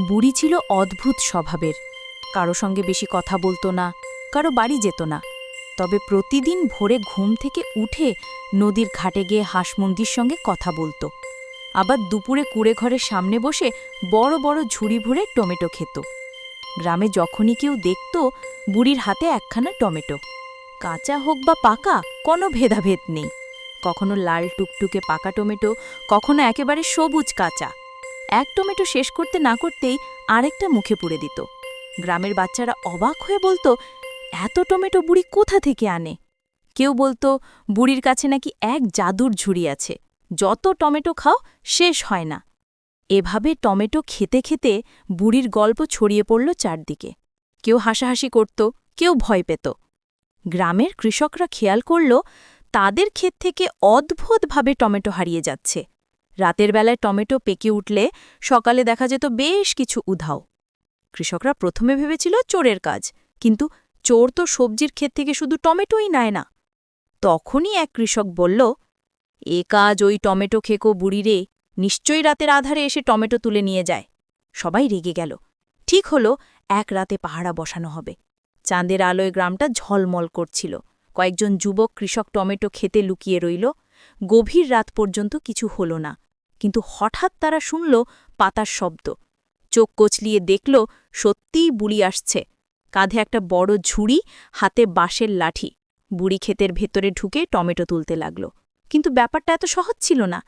বুড়ি ছিল অদ্ভুত স্বভাবের। কারও সঙ্গে বেশি কথা বলতো না, কারও বাড়ি যেত না। তবে প্রতিদিন ভোরে ঘুম থেকে উঠে নদীর ঘাটে গিয়ে হাঁসমুন্দির সঙ্গে কথা বলতো। আবার দুপুরে কুড়ে ঘরের সামনে বসে বড় বড় ঝুড়ি ভরে টমেটো খেত। গ্রামে যখনই কেউ দেখত, বুড়ির হাতে একখানা টমেটো। কাঁচা হোক বা পাকা, কোনো ভেদাভেদ নেই। কখনো লাল টুকটুকে পাকা টমেটো, কখনো একেবারে সবুজ কাঁচা। এক টমেটো শেষ করতে না করতেই আরেকটা মুখে পুড়ে দিত। গ্রামের বাচ্চারা অবাক হয়ে বলতো, এত টমেটো বুড়ি কোথা থেকে আনে? কেউ বলতো, বুড়ির কাছে নাকি এক জাদুর ঝুড়ি আছে, যত টমেটো খাও শেষ হয় না। এভাবে টমেটো খেতে খেতে বুড়ির গল্প ছড়িয়ে পড়ল চারদিকে। কেউ হাসাহাসি করত, কেউ ভয় পেত। গ্রামের কৃষকরা খেয়াল করল, তাদের ক্ষেত থেকে অদ্ভুতভাবে টমেটো হারিয়ে যাচ্ছে। রাতের বেলায় টমেটো পেকে উঠলে সকালে দেখা যেত বেশ কিছু উধাও। কৃষকরা প্রথমে ভেবেছিল চোরের কাজ, কিন্তু চোর তো সবজির ক্ষেত থেকে শুধু টমেটোই নেয় না। তখনই এক কৃষক বলল, এ কাজ ওই টমেটো খেকো বুড়িরে নিশ্চয়ই রাতের আধারে এসে টমেটো তুলে নিয়ে যায়। সবাই রেগে গেল। ঠিক হলো, এক রাতে পাহারা বসানো হবে। চাঁদের আলোয় গ্রামটা ঝলমল করছিল। কয়েকজন যুবক কৃষক টমেটো খেতে লুকিয়ে রইল। গভীর রাত পর্যন্ত কিছু হল না। কিন্তু হঠাৎ তারা শুনল পাতার শব্দ। চোখ কচলিয়ে দেখল সত্যিই বুড়ি আসছে। কাঁধে একটা বড় ঝুড়ি, হাতে বাঁশের লাঠি। বুড়ি ক্ষেতের ভেতরে ঢুকে টমেটো তুলতে লাগল। কিন্তু ব্যাপারটা এত সহজ ছিল না।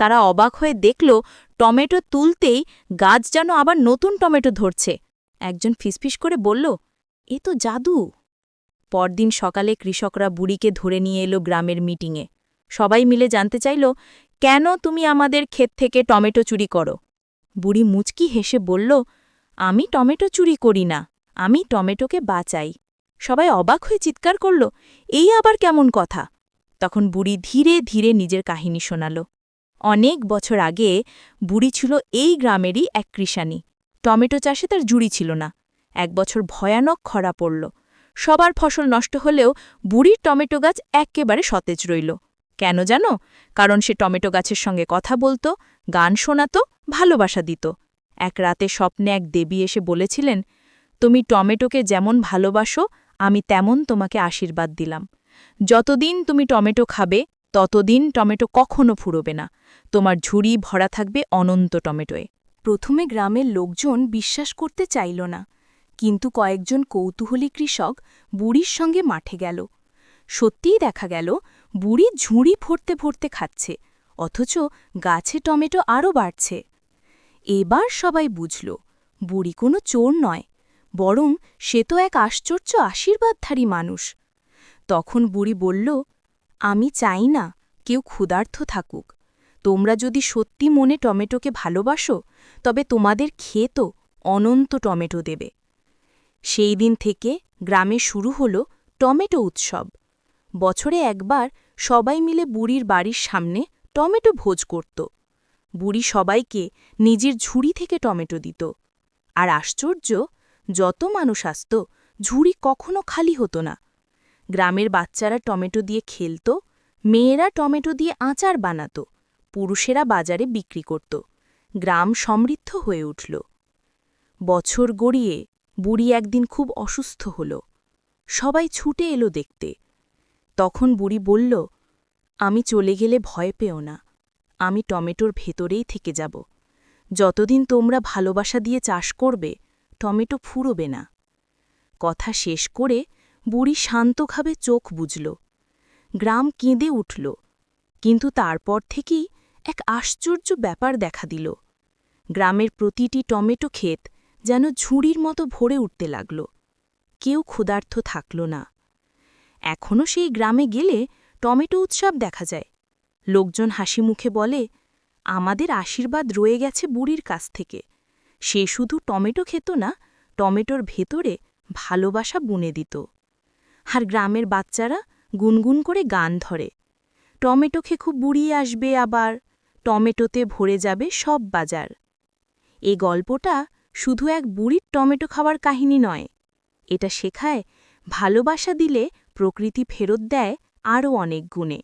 তারা অবাক হয়ে দেখল টমেটো তুলতেই গাছ যেন আবার নতুন টমেটো ধরছে। একজন ফিসফিস করে বলল, এ তো জাদু। পরদিন সকালে কৃষকরা বুড়িকে ধরে নিয়ে এলো গ্রামের মিটিংয়ে। সবাই মিলে জানতে চাইল কেন তুমি আমাদের ক্ষেত থেকে টমেটো চুরি করো? বুড়ি মুচকি হেসে বলল, আমি টমেটো চুরি করি না, আমি টমেটোকে বাঁচাই। সবাই অবাক হয়ে চিৎকার করল, এই আবার কেমন কথা? তখন বুড়ি ধীরে ধীরে নিজের কাহিনী শোনাল। অনেক বছর আগে বুড়ি ছিল এই গ্রামেরই এক কৃষাণী টমেটো চাষে তার জুড়ি ছিল না। এক বছর ভয়ানক খরা পড়ল। সবার ফসল নষ্ট হলেও বুড়ির টমেটো গাছ এক্কেবারে সতেজ রইল। কেন জানো? কারণ সে টমেটো গাছের সঙ্গে কথা বলতো, গান শোনাত, ভালোবাসা দিত। এক রাতে স্বপ্নে এক দেবী এসে বলেছিলেন, তুমি টমেটোকে যেমন ভালোবাসো, আমি তেমন তোমাকে আশীর্বাদ দিলাম। যতদিন তুমি টমেটো খাবে, ততদিন টমেটো কখনো ফুরবে না। তোমার ঝুড়ি ভরা থাকবে অনন্ত টমেটোয়। প্রথমে গ্রামের লোকজন বিশ্বাস করতে চাইল না। কিন্তু কয়েকজন কৌতূহলী কৃষক বুড়ির সঙ্গে মাঠে গেল। সত্যিই দেখা গেল বুড়ি ঝুড়ি ভরতে ভরতে খাচ্ছে, অথচ গাছে টমেটো আরও বাড়ছে। এবার সবাই বুঝল, বুড়ি কোনো চোর নয়, বরং সে তো এক আশ্চর্য আশীর্বাদধারী মানুষ। তখন বুড়ি বলল, আমি চাই না কেউ ক্ষুধার্থ থাকুক। তোমরা যদি সত্যি মনে টমেটোকে ভালোবাসো, তবে তোমাদের ক্ষেতও অনন্ত টমেটো দেবে। সেই দিন থেকে গ্রামে শুরু হল টমেটো উৎসব। বছরে একবার সবাই মিলে বুড়ির বাড়ির সামনে টমেটো ভোজ করত। বুড়ি সবাইকে নিজের ঝুড়ি থেকে টমেটো দিত। আর আশ্চর্য, যত মানুষ আসত, ঝুড়ি কখনো খালি হতো না। গ্রামের বাচ্চারা টমেটো দিয়ে খেলত, মেয়েরা টমেটো দিয়ে আচার বানাত, পুরুষেরা বাজারে বিক্রি করত, গ্রাম সমৃদ্ধ হয়ে উঠল। বছর গড়িয়ে বুড়ি একদিন খুব অসুস্থ হল। সবাই ছুটে এলো দেখতে। তখন বুড়ি বলল, আমি চলে গেলে ভয় পেও না, আমি টমেটোর ভেতরেই থেকে যাব। যতদিন তোমরা ভালোবাসা দিয়ে চাষ করবে, টমেটো ফুরবে না কথা শেষ করে বুড়ি শান্তভাবে চোখ বুঝল গ্রাম কেঁদে উঠল, কিন্তু তারপর থেকেই এক আশ্চর্য ব্যাপার দেখা দিল। গ্রামের প্রতিটি টমেটো ক্ষেত যেন ঝুড়ির মতো ভরে উঠতে লাগল। কেউ ক্ষুধার্থ থাকল না। এখনও সেই গ্রামে গেলে টমেটো উৎসব দেখা যায়। লোকজন হাসি মুখে বলে, আমাদের আশীর্বাদ রয়ে গেছে বুড়ির কাছ থেকে। সে শুধু টমেটো খেত না, টমেটোর ভেতরে ভালোবাসা বুনে দিত। আর গ্রামের বাচ্চারা গুনগুন করে গান ধরে। টমেটো খেয়ে খুব বুড়িয়ে আসবে আবার, টমেটোতে ভরে যাবে সব বাজার। এ গল্পটা শুধু এক বুড়ির টমেটো খাওয়ার কাহিনী নয়, এটা শেখায় ভালোবাসা দিলে প্রকৃতি ফেরত দেয় আরও অনেক গুণে।